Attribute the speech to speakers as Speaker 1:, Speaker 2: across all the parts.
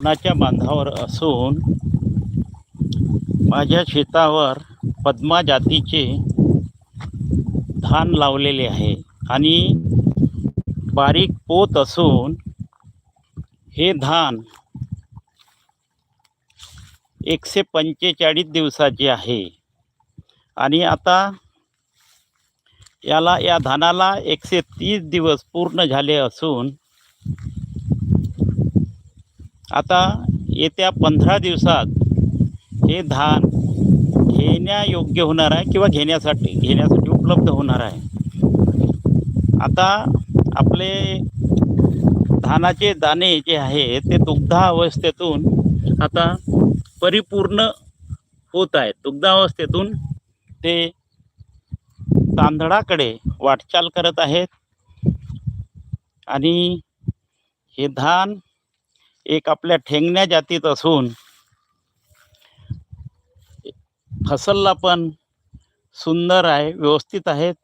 Speaker 1: पुण्याच्या बांधावर असून माझ्या शेतावर पद्मा जातीचे धान लावलेले आहे. आणि बारीक पोत असून हे धान एकशे पंचेचाळीस दिवसाचे आहे. आणि आता याला या धानाला एकशे तीस दिवस पूर्ण झाले असून आता येत्या पंधरा दिवसात हे धान घेण्यायोग्य होणार आहे किंवा घेण्यासाठी घेण्यासाठी उपलब्ध होणार आहे? आता आपले धानाचे दाणे जे आहे ते दुग्धावस्थेतून आता परिपूर्ण होत आहेत. दुग्धावस्थेतून ते तांदळाकडे वाटचाल करत आहेत. आणि हे धान एक आपल्या ठेंगण्या जातीत असून फसलला पण सुंदर आहे व्यवस्थित आहेत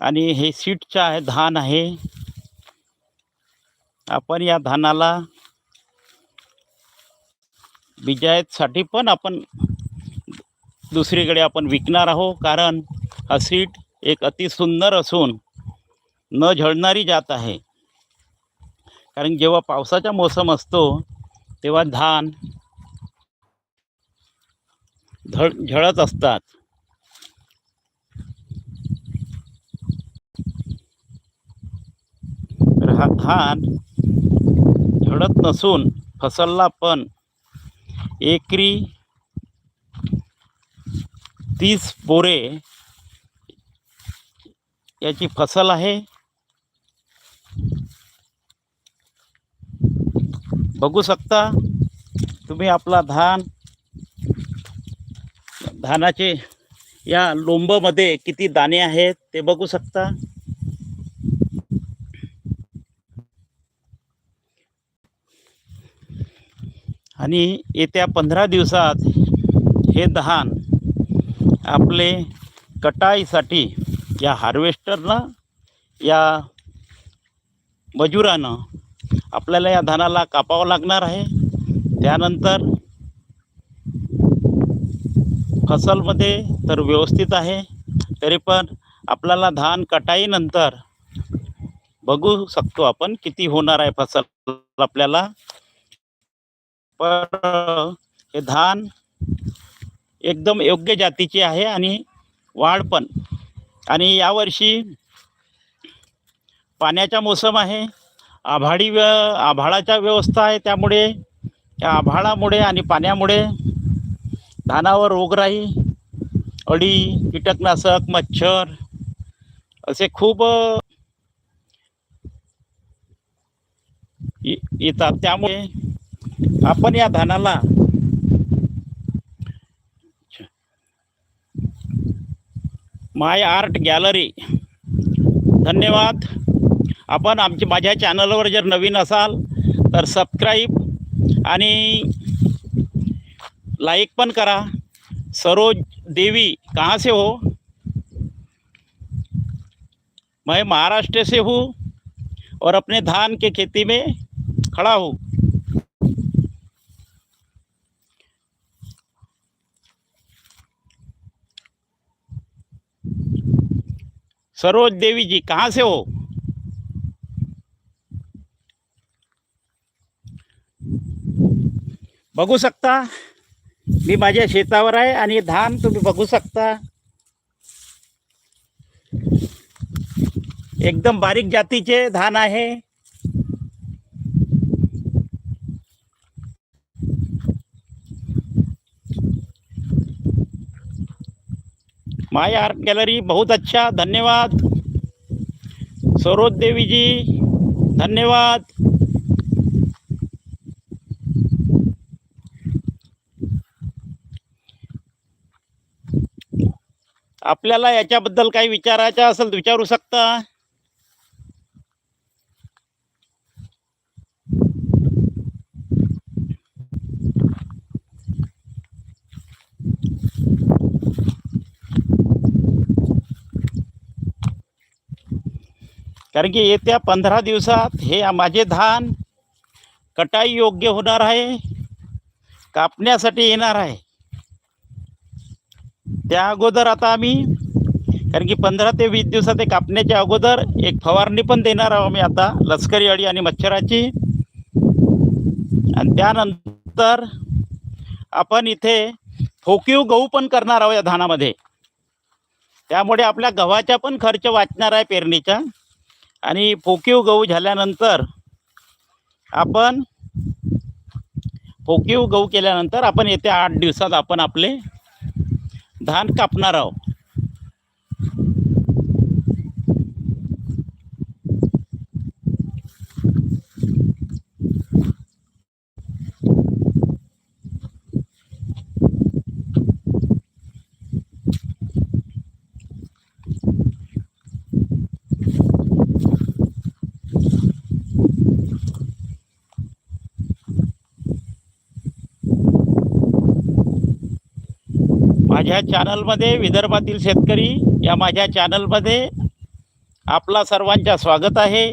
Speaker 1: आणि हे सीटचं आहे धान आहे. आपण या धानाला बिजायतसाठी पण आपण दुसरीकडे आपण विकणार आहोत कारण हा सीट एक अतिसुंदर असून न झळणारी जात आहे. कारण जेव्हा पावसाचा मोसम असतो तेव्हा धान झळ झळत असतात. तर हा धान झळत नसून फसलला पण एकरी तीस बोरे याची फसल आहे. बघू शकता तुम्ही आपला धान धानाचे या लोंबमध्ये किती दाणे आहेत ते बघू शकता. आणि येत्या पंधरा दिवसात हे धान आपले कटाईसाठी या हार्वेस्टरनं या मजुरानं आपल्याला या धानाला कापावं लागणार आहे. त्यानंतर फसलमध्ये तर व्यवस्थित आहे. तरी पण आपल्याला धान कटाईनंतर बघू शकतो आपण किती होणार आहे फसल आपल्याला. पण हे धान एकदम योग्य जातीचे आहे आणि वाढ पण. आणि यावर्षी पाण्याचा मोसम आहे. आभाळी व्य आभाळाच्या व्यवस्था आहे त्यामुळे या आभाळामुळे आणि पाण्यामुळे धानावर रोगराई अळी कीटकनाशक मच्छर असे खूप ये- येतात. त्यामुळे आपण या धानाला माय आर्ट गॅलरी. धन्यवाद. आपण आमच्या माझ्या चॅनलवर जर नवीन असाल तर सबस्क्राईब आणि लाइक पण करा. सरोज देवी कहाँ से हो? मैं महाराष्ट्र से हूँ और अपने धान के खेती में खड़ा हूँ। सरोज देवी जी कहाँ से हो? बघू शकता. मी माझ्या शेतावर आहे आणि धान तुम्ही बघू शकता. एकदम बारीक जातीचे धान आहे. माय आर्ट गॅलरी बहुत अच्छा धन्यवाद. सरोज देवी जी धन्यवाद. आपल्याला याच्याबद्दल काही विचारायचं असेल तर विचारू शकता. कारण की येत्या पंधरा दिवसात हे माझे धान कटाई योग्य होणार आहे कापण्यासाठी येणार आहे. त्या अगोदर आता आम्ही कारण की पंधरा ते वीस दिवसात ते कापण्याच्या अगोदर एक फवारणी पण देणार आहोत आम्ही आता लष्करी अळी आणि मच्छराची. आणि त्यानंतर आपण इथे फोकीव गहू पण करणार आहोत या धानामध्ये. त्यामुळे आपल्या गव्हाचा पण खर्च वाचणार आहे पेरणीचा. आणि फोकीव गहू झाल्यानंतर आपण फोकीव गहू केल्यानंतर आपण येत्या आठ दिवसात आपण आपले धान कापणार आहोत. माझ्या चॅनलमध्ये विदर्भातील शेतकरी या माझ्या चॅनलमध्ये आपला सर्वांच्या स्वागत आहे.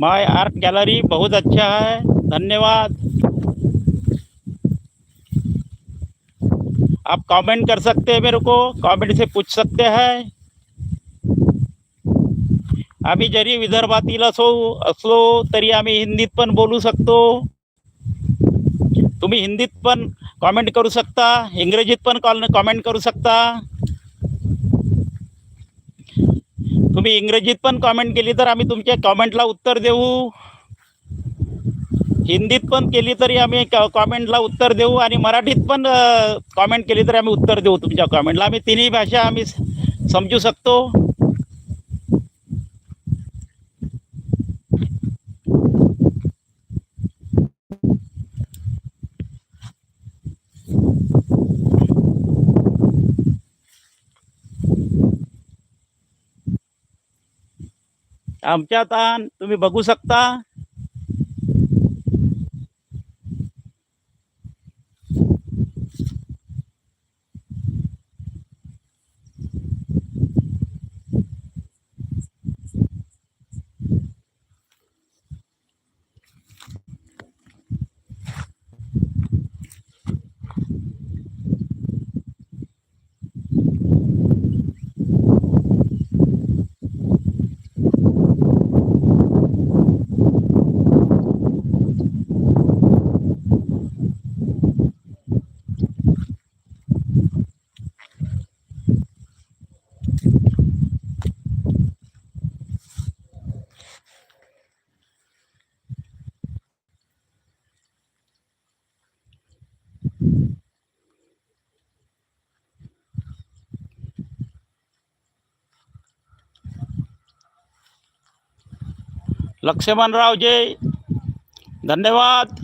Speaker 1: माय आर्ट गैलरी बहुत अच्छा है, धन्यवाद। आप कमेंट कर सकते हैं मेरे को कमेंट से पूछ सकते हैं। आम्ही जरी विदर्भातील असो असलो, तरी आम्ही हिंदीत पण बोलू शकतो। तुम्ही हिंदीत पण कमेंट करू शकता, इंग्रजीत कॉल कमेंट करू शकता। तुम्ही इंग्रजीत पण कॉमेंट केली तर आम्ही तुमच्या कॉमेंटला उत्तर देऊ. हिंदीत पण केली तरी आम्ही कॉमेंटला उत्तर देऊ आणि मराठीत पण कॉमेंट केली तरी आम्ही उत्तर देऊ तुमच्या कॉमेंटला आम्ही तिन्ही भाषा आम्ही समजू शकतो. आमच्या ताण तुम्ही बघू शकता. लक्ष्मणराव जी, धन्यवाद।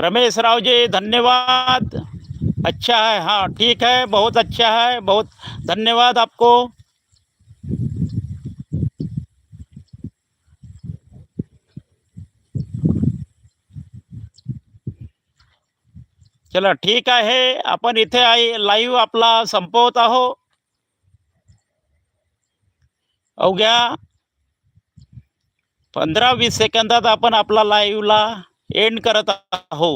Speaker 1: रमेश राव जी, धन्यवाद। अच्छा है हाँ ठीक है, बहुत अच्छा है, बहुत धन्यवाद आपको। चला ठीक आहे. आपण इथे आहे लाईव्ह आपला संपवत आहो अवघ्या पंधरा वीस सेकंदात आपण आपला लाईव्हला एंड करत आहो